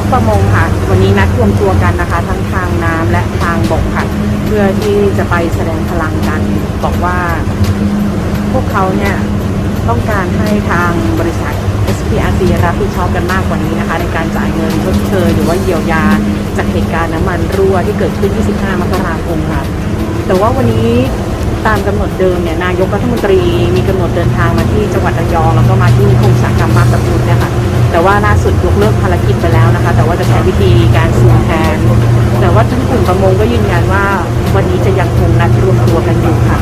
อฟประมงค่ะ วันนี้นัดรวมตัวกันนะคะ ทั้งทางน้ำและทางบกค่ะ เพื่อที่จะไปแสดงพลังกัน บอกว่า พวกเขาเนี่ยต้องการให้ทางบริษัท SPRC รับผิดชอบกันมากกว่านี้นะคะ ในการจ่ายเงินชดเชยหรือว่าเยียวยา จากเหตุการณ์น้ำมันรั่วที่เกิดขึ้น 25 มกราคมค่ะ แต่ว่าวันนี้ตามกำหนดเดิมเนี่ยนายกรัฐมนตรีมีกำหนดเดินทางมาที่จังหวัดระยองแล้วก็มาที่นิคม ว่าล่าสุดยกเลิกภารกิจไปแล้วนะคะ แต่ว่าจะใช้วิธีการสูงแทน แต่ว่าทั้งกลุ่มประมงก็ยืนยันว่า วันนี้จะยังคงนัดรวมตัวกันอยู่ค่ะ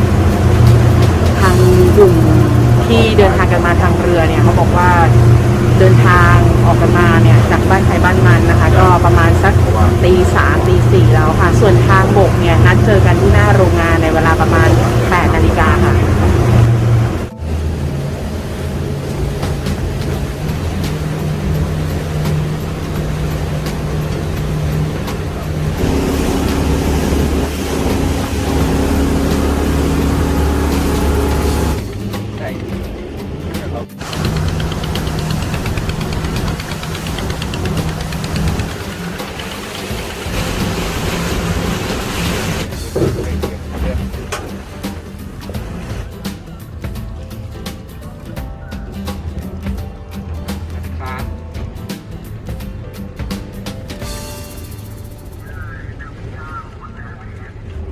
ทางกลุ่มที่เดินทางกันมาทางเรือเนี่ยเขาบอกว่าเดินทางออกกันมาเนี่ยจากบ้านใครบ้านมันนะคะ ก็ประมาณสักตีสามตีสี่แล้วค่ะ ส่วนทางบกเนี่ยนัดเจอกันที่หน้าโรงงานในเวลาประมาณ8นาฬิกาค่ะ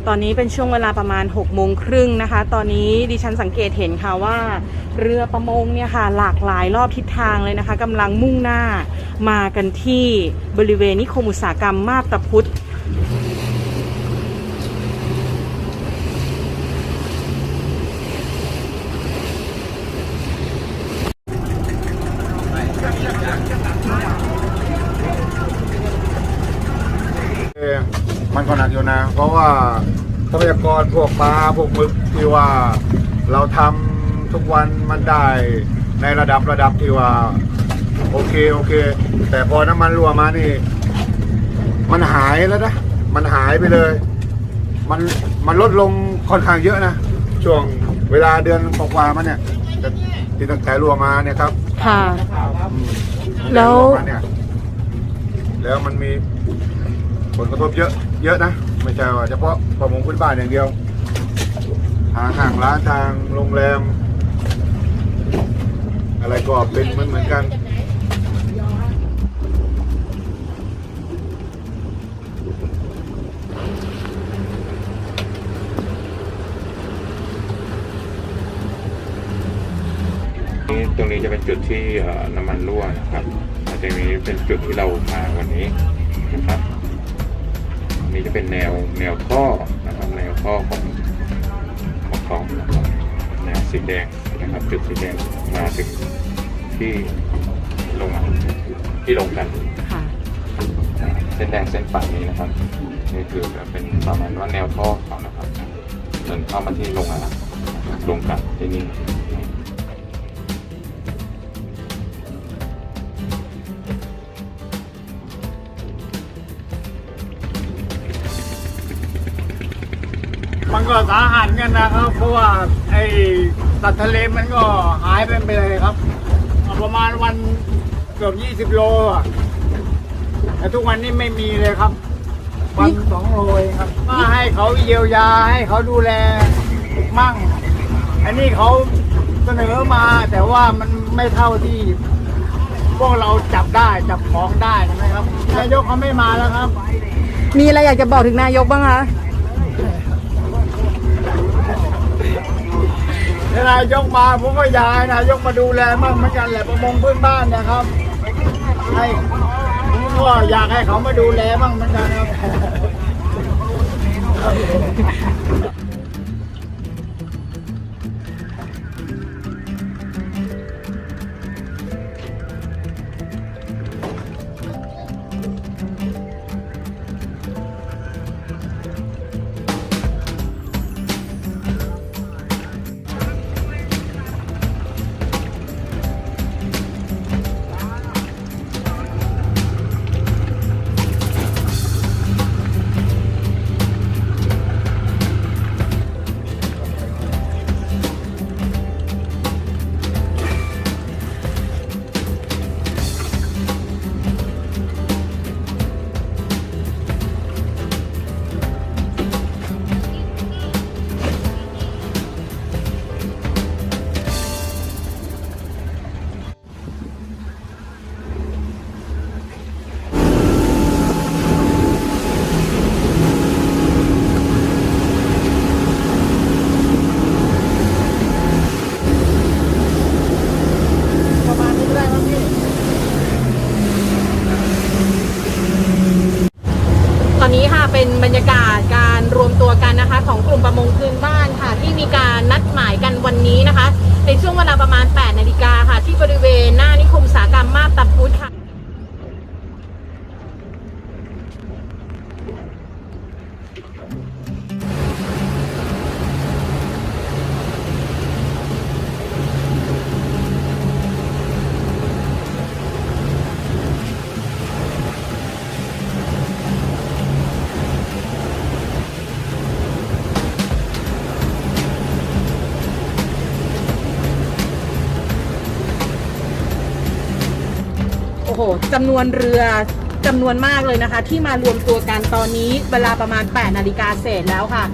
ตอนนี้เป็นช่วงเวลาประมาณ6โมงครึ่งนะคะ ตอนนี้ดิฉันสังเกตเห็นค่ะว่า เรือประมงเนี่ยค่ะ หลากหลายรอบทิศทางเลยนะคะกำลังมุ่งหน้ามากันที่บริเวณนิคมอุตสาหกรรมมาบตาพุธ เอ่อ มันก็หนักอยู่นะ เพราะว่าทรัพยากรพวกปลาพวกหมึกที่ว่าเราทำทุกวันมันได้ในระดับระดับที่ว่า โอเคโอเค แต่พอน้ำมันรั่วมานี่ มันหายแล้วนะมันหายไปเลย มันมันลดลงค่อนข้างเยอะนะช่วงเวลาเดือนกว่าๆมาเนี่ยแต่ที่ตั้งแต่รั่วมาเนี่ยครับค่ะอืมแล้วตั้งต่รั่มาเนี่ยแล้วมันมี ผลกระทบเยอะเยอะนะ ไม่ใช่ว่าเฉพาะประมงพื้นบ้านอย่างเดียว ทางห้างร้านทางโรงแรม อะไรก็เป็นเหมือนเหมือนกันตรงนี้จะเป็นจุดที่น้ำมันรั่วนะครับตรงนี้เป็นจุดที่เรามาวันนี้ นนี่จะเป็นแนวแนวท่อนะครับแนวท่อของของกองนะครับแนวสีแดงนะครับจุดสีแดงมาถึงที่ลงมาที่ลงกันค่ะเส้นแดงเส้นปากนี้นะครับนี่คือเป็นประมาณว่าแนวท่อเขานะครับจนเข้ามาที่โรงงานลงกันที่นี่ ก็สาหัสกันนะครับ เพราะว่าไอ้สัตว์ทะเลมันก็หายไปเลยครับ ประมาณวันเกือบยี่สิบโลอะแต่ทุกวันนี้ไม่มีเลยครับ วันสองโลเองครับว่าให้เขาเยียวยาให้เขาดูแลมั่ง อันนี้เขาเสนอมาแต่ว่ามันไม่เท่าที่ พวกเราจับได้จับของได้ใช่ไหมครับนายกเขาไม่มาแล้วครับ มีอะไรอยากจะบอกถึงนายกบ้างคะ นายกมาผมก็ยายนายกมาดูแลมั่งเหมือนกันแหละประมงพื้นบ้านนะครับให้ผมก็อยากให้เขามาดูแลมั่งเหมือนกันครับ เป็นบรรยากาศการรวมตัวกันนะคะ ของกลุ่มประมงพื้นบ้านค่ะ ที่มีการนัดหมายกันวันนี้นะคะ ในช่วงเวลาประมาณ 8 นาฬิกา โหจำนวนเรือจำนวนมากเลยนะคะ ที่มารวมตัวกันตอนนี้เวลาประมาณ 8 นาฬิกาเศษแล้วค่ะ